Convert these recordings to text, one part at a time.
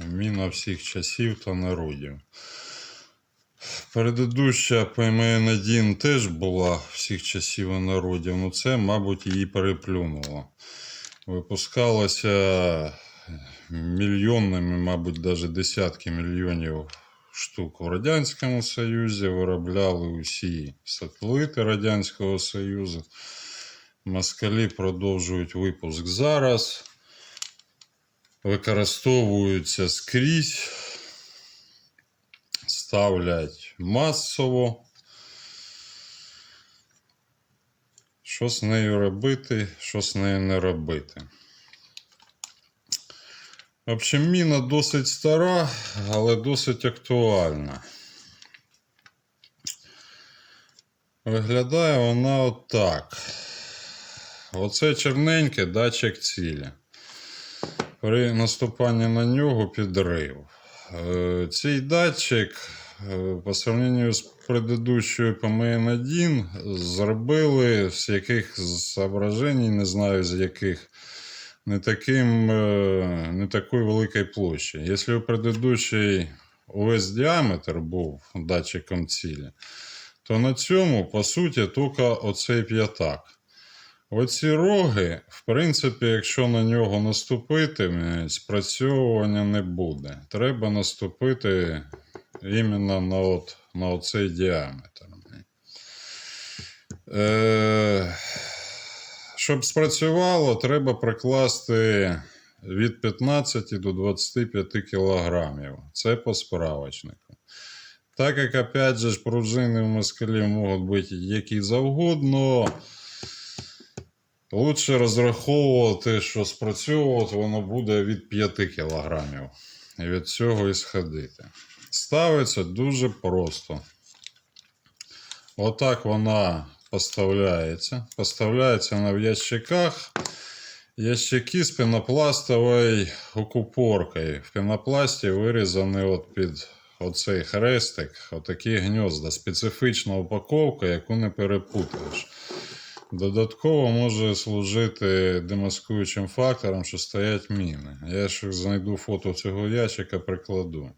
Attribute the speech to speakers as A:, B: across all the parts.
A: Міна всіх часів та народів. Предыдуща ПМН-1 теж була всіх часів і народів, ну це, мабуть, її переплюнуло. Випускалося мільйонними, мабуть, навіть десятки мільйонів штук в Радянському Союзі, виробляли усі сателіти Радянського Союзу. Москалі продовжують випуск зараз, використовуються скрізь, ставлять масово. Що з нею робити, що з нею не робити. В общем, міна досить стара, але досить актуальна. Виглядає вона отак. Оце черненьке датчик цілі. При наступанні на нього підрив. Е, Цей датчик е, по сравненню з предыдущою ПМН-1 зробили з яких соображень, не знаю з яких, не, таким, е, не такої великої площі. Якщо предыдущий увесь діаметр був датчиком цілі, то на цьому, по суті, тільки оцей п'ятак. Оці роги, в принципі, якщо на нього наступити, спрацьовування не буде. Треба наступити іменно на, от, на оцей діаметр. Е, щоб спрацювало, треба прикласти від 15 до 25 кілограмів. Це по справочнику. Так як, опять же, пружини в москалі можуть бути які завгодно, лучше розраховувати, що спрацьовувати воно буде від 5 кілограмів. І від цього і сходити. Ставиться дуже просто. Отак вона поставляється. Поставляється вона в ящиках. Ящики з пінопластовою окупоркою. В пінопласті вирізаний от під оцей хрестик, отакі гнізда. Специфічна упаковка, яку не перепутаєш. Додатково може служити демаскуючим фактором, що стоять міни. Я ще знайду фото цього ящика, прикладу.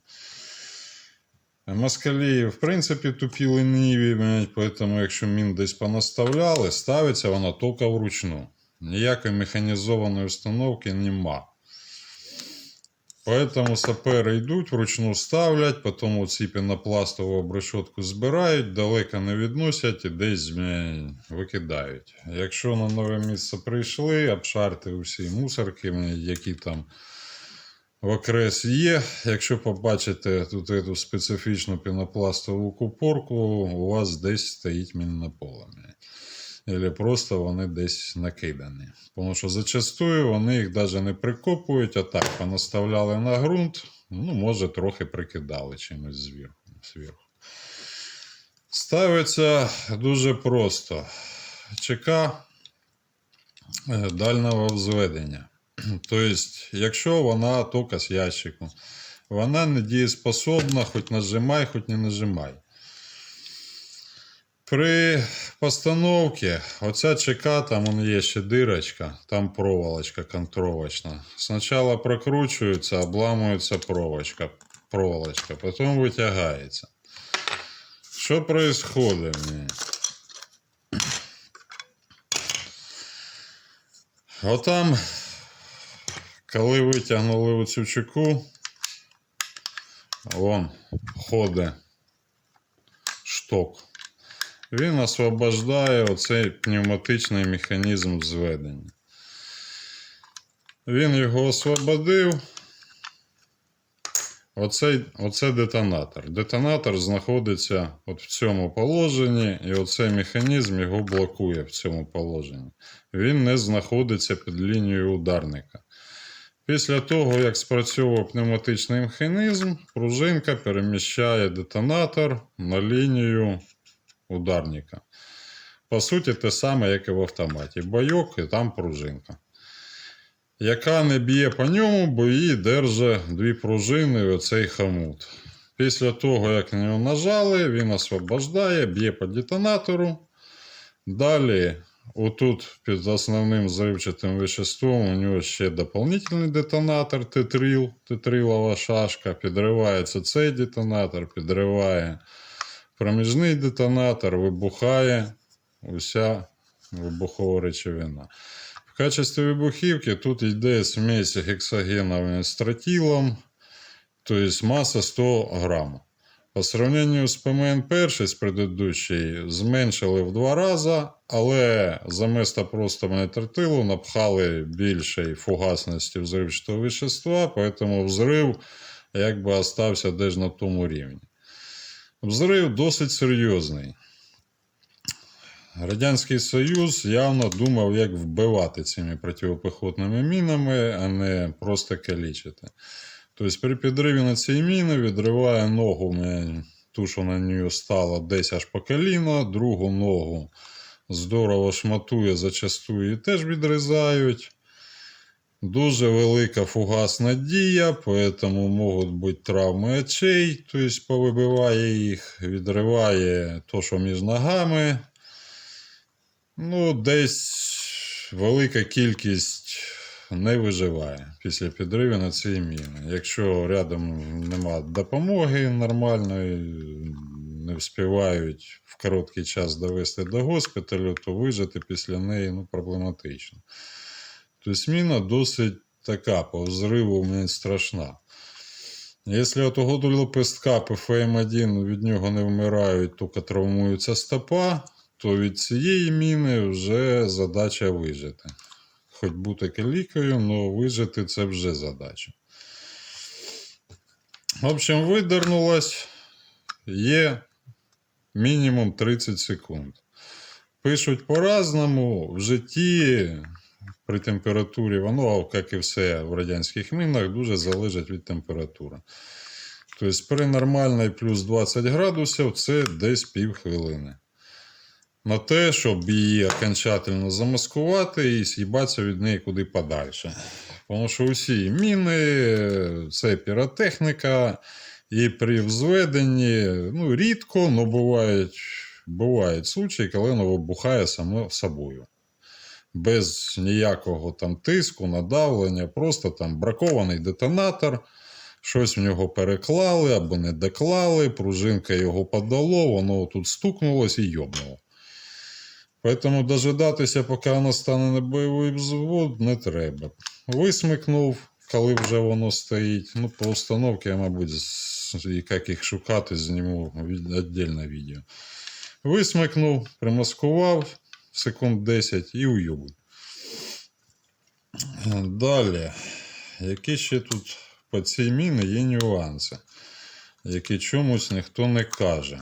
A: Москалі, в принципі, тупі ліниві, тому якщо мін десь понаставляли, ставиться вона тільки вручну. Ніякої механізованої установки нема. Поэтому сапери йдуть, вручну ставлять, потім ці пінопластову обрешетку збирають, далеко не відносять і десь викидають. Якщо на нове місце прийшли, обшарте усі мусорки, які там в окрес є. Якщо побачите тут эту специфічну пінопластову купорку, у вас десь стоїть мінне поле. Або просто вони десь накидані. Тому що зачастую вони їх навіть не прикопують, а так понаставляли на ґрунт, ну, може, трохи прикидали чимось зверху. Ставиться дуже просто. ЧК е, дальнього взведення. Тобто, якщо вона тільки з ящику, вона не дієспособна, хоч нажимай, хоч не нажимай. При постановці оця ЧК, там вон є ще дирочка, там проволочка контровочна. Спочатку прокручується, обламується проволочка, проволочка, потім витягається. Що происходит? блін? Отам, коли витягнули оцю чеку, вон ходить шток. Він освобождає оцей пневматичний механізм зведення. Він його освободив. Оцей, оце детонатор. Детонатор знаходиться от в цьому положенні, і оцей механізм його блокує в цьому положенні. Він не знаходиться під лінією ударника. Після того, як спрацьовував пневматичний механізм, пружинка переміщає детонатор на лінію ударника. По суті, те саме, як і в автоматі. Бойок і там пружинка. Яка не б'є по ньому, бо її держать дві пружини і оцей хомут. Після того, як на нього нажали, він освобождає, б'є по детонатору. Далі отут під основним взривчатим веществом у нього ще дополнительний детонатор тетрил, тетрилова шашка. Підривається цей детонатор, підриває проміжний детонатор, вибухає уся вибухова речовина. В качестві вибухівки тут йде смесь з тротилом, тобто маса 100 грам. По сравнению з ПМН перший з предыдущий зменшили в два рази, але заместо просто монетротилу напхали більшої фугасності взривчатого вещества, поэтому взрив якби остався десь на тому рівні. Взрив досить серйозний. Радянський Союз явно думав, як вбивати цими протипіхотними мінами, а не просто калічити. Тобто при підриві на цій міни відриває ногу, ту, що на нього стало десь аж по коліно, другу ногу здорово шматує, зачастую теж відрізають. Дуже велика фугасна дія, поэтому можуть бути травми очей, тобто повибиває їх, відриває то, що між ногами. Ну, десь велика кількість не виживає після підриву на цій міни. Якщо рядом нема допомоги нормальної, не вспівають в короткий час довести до госпіталю, то вижити після неї ну, проблематично. Тобто міна досить така, по взриву мені страшна. Якщо от того лепестка ПФМ1 від нього не вмирають, тільки травмується стопа, то від цієї міни вже задача вижити. Хоч бути калікою, але вижити це вже задача. В общем, видернулась. Є мінімум 30 секунд. Пишуть по-разному. В житті при температурі, воно, як і все в радянських мінах, дуже залежить від температури. Тобто при нормальній плюс 20 градусів це десь півхвилини. На те, щоб її окончательно замаскувати і з'їбатися від неї куди подальше. Тому що усі міни, це піротехніка, і при взведенні ну, рідко, але бувають, бувають случаї, коли воно вибухає само собою. Без ніякого там тиску, надавлення, просто там бракований детонатор, щось в нього переклали або не доклали, пружинка його подало, воно тут стукнулось і йобнуло. Поэтому дожидатися, поки воно стане на бойовий взвод, не треба. Висмикнув, коли вже воно стоїть. Ну, по установці я, мабуть, як їх шукати, зніму від- віддільне відео. Висмикнув, примаскував секунд 10 і уйобуй. Далі. Які ще тут по цій міні є нюанси, які чомусь ніхто не каже.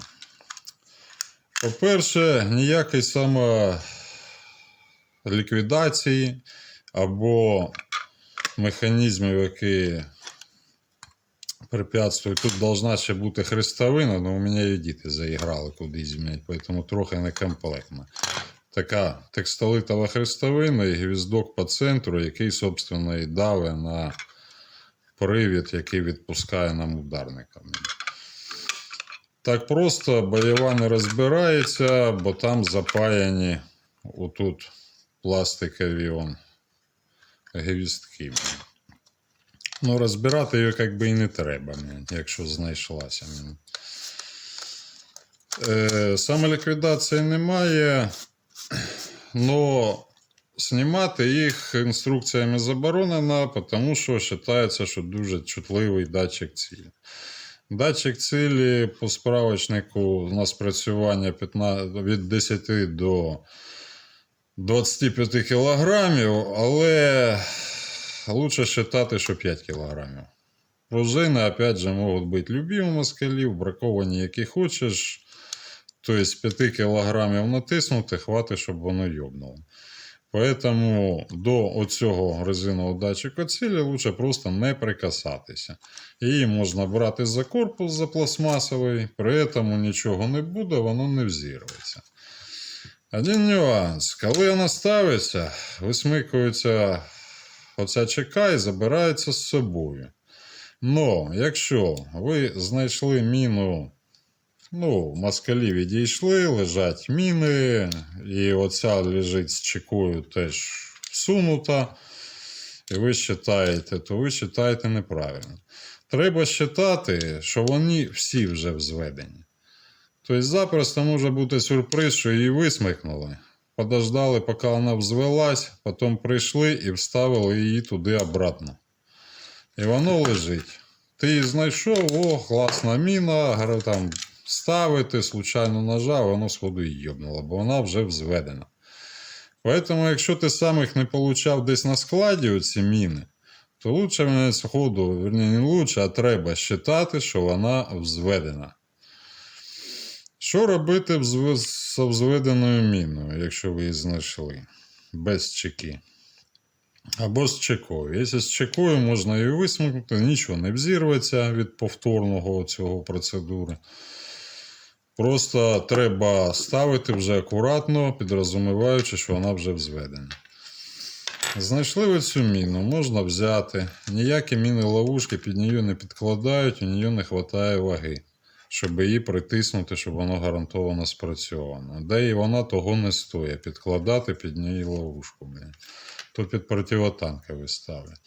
A: По-перше, ніякої самоліквідації або механізмів, які препятствують. Тут должна ще бути хрестовина, але у мене і діти заіграли кудись, тому трохи некомплектно. Така текстолитова хрестовина і гвіздок по центру, який, собственно, і даве на привід, який відпускає нам ударника. Так просто бойова не розбирається, бо там запаяні отут пластикові он, гвіздки. Ну, розбирати її як би і не треба, якщо знайшлася. Е, самоліквідації немає, але знімати їх інструкціями заборонено, тому що вважається, що дуже чутливий датчик цілі. Датчик цілі по справочнику у нас працювання 15, від 10 до 25 кілограмів, але лучше вважати, що 5 кілограмів. Пружини, опять же, можуть бути любі у москалів, браковані, які хочеш. Тобто 5 кілограмів натиснути, хватить, щоб воно йобнуло. Поэтому до оцього резинового датчика цілі лучше просто не прикасатися. Її можна брати за корпус за пластмасовий, при цьому нічого не буде, воно не взірветься. Один нюанс. Коли вона ставиться, висмикується оця чека і забирається з собою. Но якщо ви знайшли міну Ну, москалі відійшли, лежать міни, і оця лежить з чекою теж всунута. І ви считаєте, то ви считаєте неправильно. Треба считати, що вони всі вже взведені. Тобто запросто може бути сюрприз, що її висмикнули. Подождали, поки вона взвелась, потім прийшли і вставили її туди обратно. І воно лежить. Ти її знайшов, о, класна міна, там ставити, случайно нажав, воно сходу її йобнуло, бо вона вже взведена. Поэтому, якщо ти сам їх не получав десь на складі, оці міни, то лучше мене сходу, верні, не лучше, а треба считати, що вона взведена. Що робити з взведеною міною, якщо ви її знайшли? Без чеки. Або з чекою. Якщо з чекою можна її висмикнути, нічого не взірветься від повторного цього процедури. Просто треба ставити вже акуратно, підрозуміваючи, що вона вже взведена. Знайшли ви цю міну, можна взяти. Ніякі міни ловушки під нею не підкладають, у неї не вистачає ваги, щоб її притиснути, щоб воно гарантовано спрацьовано. Де і вона того не стоїть, підкладати під неї ловушку. Блін. То під противотанкові ставлять.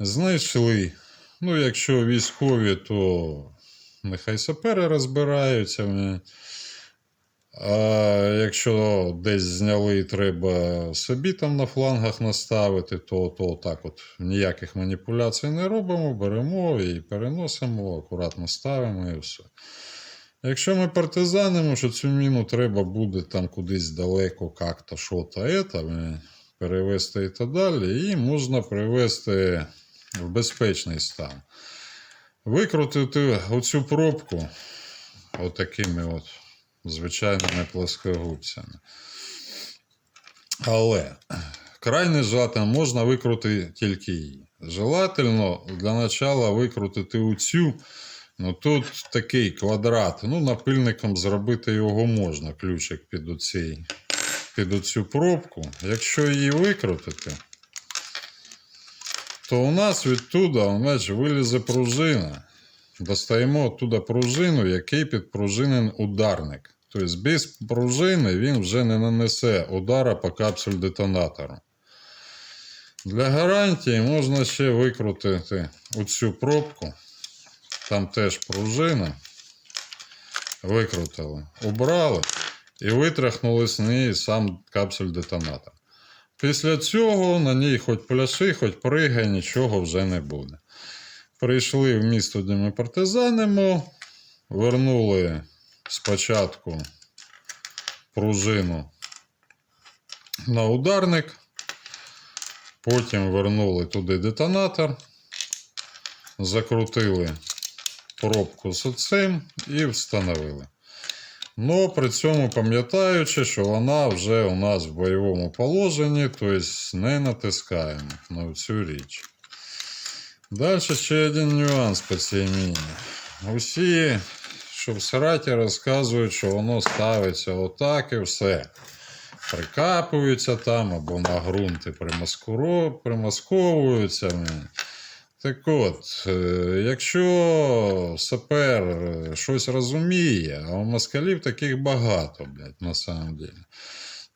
A: Знайшли. Ну, якщо військові, то нехай сапери розбираються. А якщо десь зняли і треба собі там на флангах наставити, то, то так от ніяких маніпуляцій не робимо, беремо і переносимо, акуратно ставимо і все. Якщо ми партизанимо, що цю міну треба буде там кудись далеко, як-то, що-то, блін, перевести і так далі, її можна привести в безпечний стан. Викрутити оцю пробку отакими от звичайними плоскогубцями. Але крайне желательно можна викрутити тільки її. Желательно для начала викрутити оцю. Ну тут такий квадрат. Ну, напильником зробити його можна, ключик під оцей, під оцю пробку. Якщо її викрутити, то у нас відтуда значить, вилізе пружина. Достаємо оттуда пружину, який підпружинен ударник. Тобто без пружини він вже не нанесе удара по капсуль детонатору. Для гарантії можна ще викрутити оцю пробку. Там теж пружина. Викрутили, убрали і витряхнули з неї сам капсуль детонатор. Після цього на ній хоч пляши, хоч пригай, нічого вже не буде. Прийшли в місто, де ми партизанимо, вернули спочатку пружину на ударник, потім вернули туди детонатор, закрутили пробку з оцим і встановили. Ну, при цьому пам'ятаючи, що вона вже у нас в бойовому положенні, тобто не натискаємо на цю річ. Далі ще один нюанс по цій міні. Усі, що в Сараті розказують, що воно ставиться отак і все. Прикапуються там або на ґрунти примасковуються. Так от, е, якщо сапер е, щось розуміє, а у москалів таких багато, блядь, на самом деле,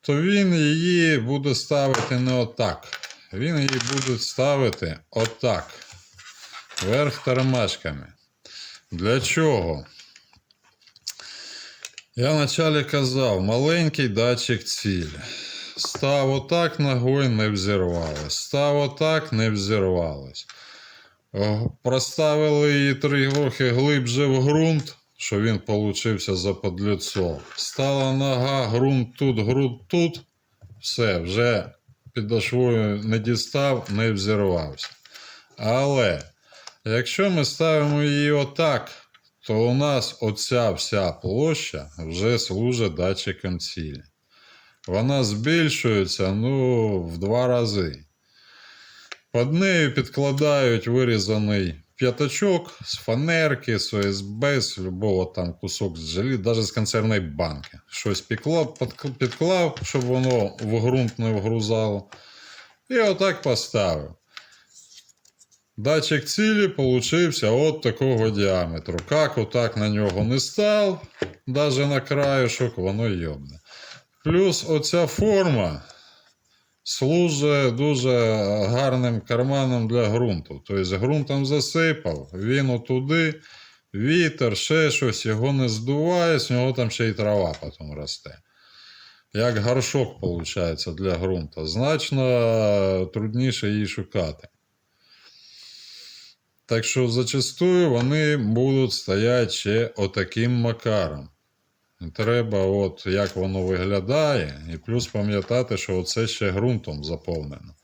A: то він її буде ставити не отак. Він її буде ставити отак. Вверх тормашками. Для чого? Я вначалі казав, маленький датчик цілі. Став отак ногою не взірвалось. Став отак не взірвалось. О, Проставили її трохи глибше в ґрунт, що він получився за подлюцо. Стала нога, ґрунт тут, ґрунт тут. Все, вже підошвою не дістав, не взірвався. Але якщо ми ставимо її отак, то у нас оця вся площа вже служить датчиком цілі. Вона збільшується ну, в два рази. Під нею підкладають вирізаний п'ятачок з фанерки, з ОСБ, з любого там кусок з желі, навіть з консервної банки. Щось підклав, підклав, щоб воно в ґрунт не вгрузало. І отак поставив. Датчик цілі получився от такого діаметру. Як отак на нього не став, навіть на краюшок, воно йобне. Плюс оця форма служить дуже гарним карманом для ґрунту. Тобто ґрунтом засипав, він отуди, вітер, ще щось, його не здуває, з нього там ще й трава потім росте. Як горшок, виходить, для ґрунту. Значно трудніше її шукати. Так що зачастую вони будуть стояти ще отаким макаром. Треба, от як воно виглядає, і плюс пам'ятати, що це ще ґрунтом заповнено.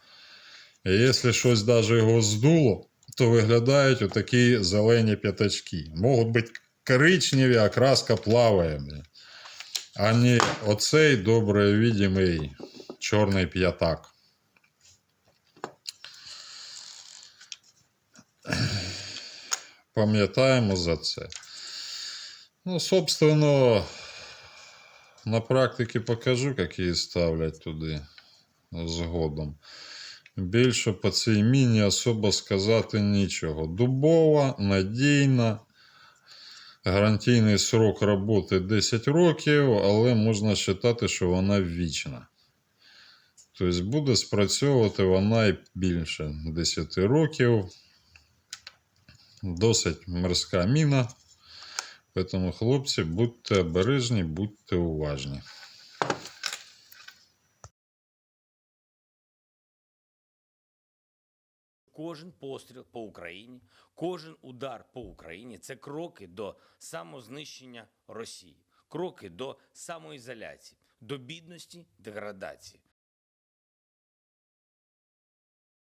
A: І якщо щось навіть його здуло, то виглядають отакі зелені п'ятачки. Можуть бути коричневі, а краска плаває. А не оцей добре видимий чорний п'ятак. Пам'ятаємо за це. Ну, собственно, на практиці покажу, які ставлять туди згодом. Більше по цій міні особо сказати нічого. Дубова, надійна. Гарантійний срок роботи 10 років, але можна вважати, що вона вічна. Тобто буде спрацьовувати вона і більше 10 років. Досить морська міна. Тому, хлопці, будьте обережні, будьте уважні.
B: Кожен постріл по Україні, кожен удар по Україні це кроки до самознищення Росії, кроки до самоізоляції, до бідності, деградації.